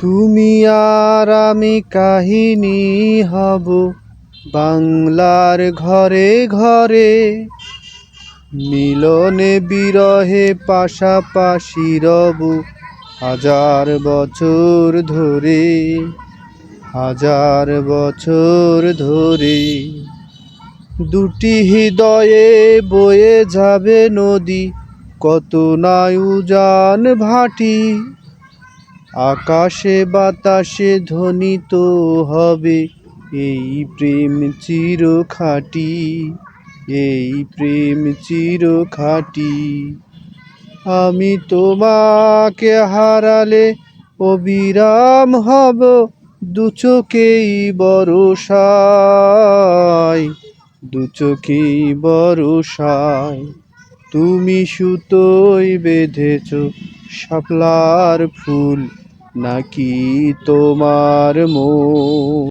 তুমি আর আমি কাহিনী হব বাংলার ঘরে ঘরে। মিলনে বিরহে পাশাপাশি রব হাজার বছর ধরে, হাজার বছর ধরে। দুটি হৃদয়ে বয়ে যাবে নদী, কত নাই উজান ভাটি। আকাশে বাতাসে ধ্বনিত হবে। এই প্রেম চির খাটি এই প্রেম চির খাটি আমি তোমাকে হারালে অবিরাম হব, দু চোখেই বরসায়, দু চোখেই বরসায়। তুমি সুতোই বেঁধেছ শাপলার ফুল নাকি তোমার মন?